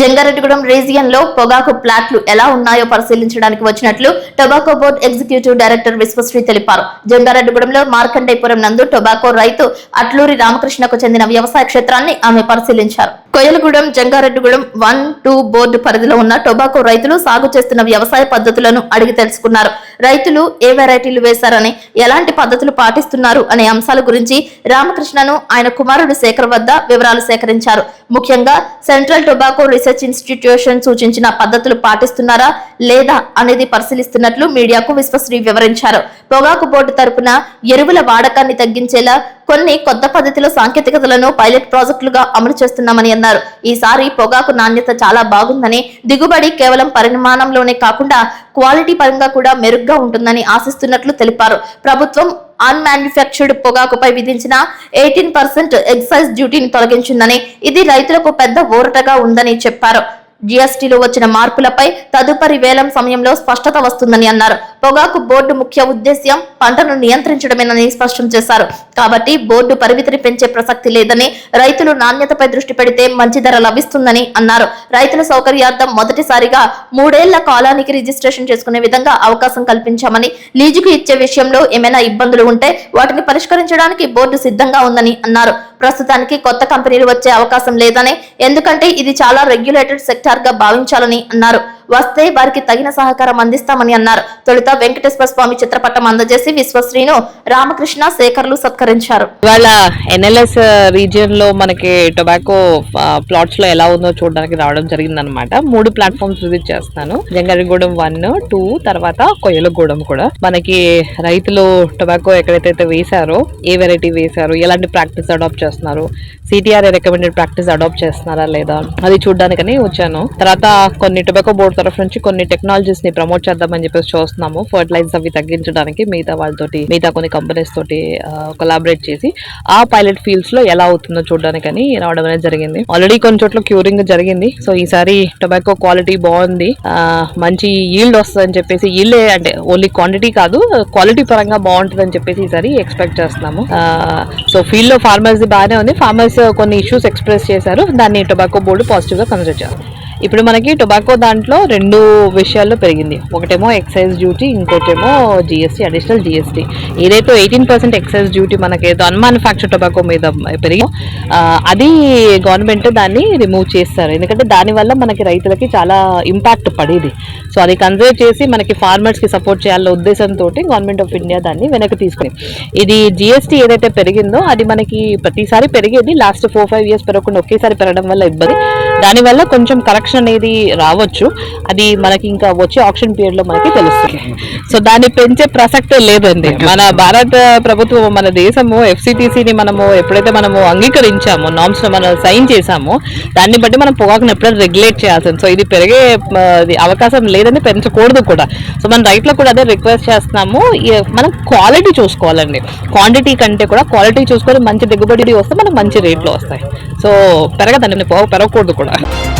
జంగారెడ్డిగూడెం రీజియన్లో పొగాకు ప్లాట్లు ఎలా ఉన్నాయో పరిశీలించడానికి వచ్చినట్లు tobacco board executive director Vishwasri తెలిపారు. జంగారెడ్డిగూడెంలో మార్కండేపురం నందు టొబాకో రైతు అట్లూరి రామకృష్ణకు చెందిన వ్యవసాయ క్షేత్రాన్ని ఆమె పరిశీలించారు. Koyyalagudem Jangareddygudem one two board పరిధిలో ఉన్న టొబాకో రైతులు సాగు చేస్తున్న వ్యవసాయ పద్ధతులను అడిగి తెలుసుకున్నారు. రైతులు ఏ వెరైటీలు వేశారని ఎలాంటి పద్ధతులు పాటిస్తున్నారు అనే అంశాల గురించి రామకృష్ణను ఆయన కుమారుడు శేఖర్ వద్ద వివరాలు సేకరించారు. ముఖ్యంగా సెంట్రల్ టొబాకో రీసెర్చ్ ఇన్స్టిట్యూషన్ సూచించిన పద్ధతులు పాటిస్తున్నారా? లేదా అనేది పరిశీలిస్తున్నట్లు మీడియాకు విశ్వశ్రీ వివరించారు. పొగాకు బోర్డు తరపున ఎరువుల వాడకాన్ని తగ్గించేలా కొన్ని కొత్త పద్ధతిలో సాంకేతికతలను పైలట్ ప్రాజెక్టులుగా అమలు చేస్తున్నామని అన్నారు. ఈసారి పొగాకు నాణ్యత చాలా బాగుందని దిగుబడి కేవలం పరిమాణంలోనే కాకుండా క్వాలిటీ పరంగా కూడా మెరుగ్గా ఉంటుందని ఆశిస్తున్నట్లు తెలిపారు. ప్రభుత్వం అన్మాన్యుఫ్యాక్చర్డ్ పొగాకుపై విధించిన ఎయిటీన్ పర్సెంట్ ఎక్సైజ్ డ్యూటీని తొలగించిందని ఇది రైతులకు పెద్ద ఊరటగా ఉందని చెప్పారు. జీఎస్టీలో వచ్చిన మార్పులపై తదుపరి వేలం సమయంలో స్పష్టత వస్తుందని అన్నారు. పొగాకు బోర్డు ముఖ్య ఉద్దేశ్యం పంటను నియంత్రించడమేనని స్పష్టం చేశారు. కాబట్టి బోర్డు పరిమితిని పెంచే ప్రసక్తి లేదని రైతులు నాణ్యతపై దృష్టి పెడితే మంచి ధర లభిస్తుందని అన్నారు. రైతుల సౌకర్యార్థం మొదటిసారిగా మూడేళ్ళ కాలానికి రిజిస్ట్రేషన్ చేసుకునే విధంగా అవకాశం కల్పించామని లీజుకు ఇచ్చే విషయంలో ఏమైనా ఇబ్బందులు ఉంటే వాటిని పరిష్కరించడానికి బోర్డు సిద్ధంగా ఉందని అన్నారు. ప్రస్తుతానికి కొత్త కంపెనీలు వచ్చే అవకాశం లేదని ఎందుకంటే ఇది చాలా రెగ్యులేటెడ్ సెక్టార్గా భావించాలని అన్నారు. వస్తే వారికి తగిన సహకారం అందిస్తామని అన్నారు. తొలుత వెంకటేశ్వర స్వామి చిత్రపటం అందజేసి విశ్వశ్రీను రామకృష్ణ శేఖర్లు సత్కరించారు. ఇవాళ ఎన్ఎల్ఎస్ రీజియన్లో మనకి టొబాకో ప్లాట్స్లో ఎలా ఉందో చూడడానికి రావడం జరిగింది అనమాట మూడు ప్లాట్ఫామ్స్ విజిట్ చేస్తాను. జంగారిగూడెం వన్ టూ తర్వాత కొయ్యలగూడెం కూడా. మనకి రైతులు టొబాకో ఎక్కడైతే వేశారో ఏ వెరైటీ వేశారు ఎలాంటి ప్రాక్టీస్ అడాప్ట్ చేస్తున్నారు సిటీఆర్ఏ రికమెండెడ్ ప్రాక్టీస్ అడాప్ట్ చేస్తున్నారా లేదా? అది చూడడానికని వచ్చాను. తర్వాత కొన్ని టొబాకో బోర్డు తరఫు నుంచి కొన్ని టెక్నాలజీస్ని ప్రమోట్ చేద్దామని చెప్పేసి చూస్తున్నాము. ఫర్టిలైజర్స్ అవి తగ్గించడానికి మిగతా వాళ్ళతోటి మిగతా కొన్ని కంపెనీస్ తోటి కొలాబరేట్ చేసి ఆ పైలట్ ఫీల్డ్స్లో ఎలా అవుతుందో చూడడానికని రావడం అనేది జరిగింది. ఆల్రెడీ కొన్ని చోట్ల క్యూరింగ్ జరిగింది. సో ఈసారి టొబాకో క్వాలిటీ బాగుంది. మంచి ఈల్డ్ వస్తుందని చెప్పేసి ఈల్డ్ అంటే ఓన్లీ క్వాంటిటీ కాదు క్వాలిటీ పరంగా బాగుంటుంది అని చెప్పేసి ఈసారి ఎక్స్పెక్ట్ చేస్తున్నాము. సో ఫీల్డ్లో ఫార్మర్స్ బాగానే ఉంది. ఫార్మర్స్ కొన్ని ఇష్యూస్ ఎక్స్ప్రెస్ చేశారు. దాన్ని టొబాకో బోర్డు పాజిటివ్గా కన్సిడర్ చేస్తారు ఇప్పుడు మనకి టొబాకో దాంట్లో రెండు విషయాల్లో పెరిగింది. ఒకటేమో ఎక్సైజ్ డ్యూటీ ఇంకోటేమో జిఎస్టీ అడిషనల్ జిఎస్టీ. ఏదైతే ఎయిటీన్ పర్సెంట్ ఎక్సైజ్ డ్యూటీ మనకి అన్మానుఫ్యాక్చర్ టొబాకో మీద పెరిగి అది గవర్నమెంట్ దాన్ని రిమూవ్ చేస్తారు. ఎందుకంటే దానివల్ల మనకి రైతులకి చాలా ఇంపాక్ట్ పడేది. సో అది కన్సిడర్ చేసి మనకి ఫార్మర్స్కి సపోర్ట్ చేయాలన్న ఉద్దేశంతో గవర్నమెంట్ ఆఫ్ ఇండియా దాన్ని వెనక్కి తీసుకుని ఇది జిఎస్టీ ఏదైతే పెరిగిందో అది మనకి ప్రతిసారి పెరిగేది లాస్ట్ ఫోర్ ఫైవ్ ఇయర్స్ పెరగకుండా ఒకేసారి పెరగడం వల్ల ఇబ్బంది. దానివల్ల కొంచెం కరెక్షన్ అనేది రావచ్చు. అది మనకి ఇంకా వచ్చే ఆప్షన్ పీరియడ్లో మనకి తెలుస్తుంది. సో దాన్ని పెంచే ప్రసక్తే లేదండి. మన భారత ప్రభుత్వం మన దేశము ఎఫ్సిటిసిని మనము ఎప్పుడైతే మనము అంగీకరించామో నామ్స్ మనం సైన్ చేశామో దాన్ని బట్టి మనం పొగాకుని ఎప్పుడైనా రెగ్యులేట్ చేయాల్సింది. సో ఇది పెరిగే అవకాశం లేదని పెంచకూడదు కూడా. సో మన రైతులకు కూడా అదే రిక్వెస్ట్ చేస్తున్నాము. మనం క్వాలిటీ చూసుకోవాలండి. క్వాంటిటీ కంటే కూడా క్వాలిటీ చూసుకొని మంచి దిగుబడి వస్తే మనకు మంచి రేట్లో వస్తాయి. సో పెరగదండి పొగ పెరగకూడదు కూడా. Bye.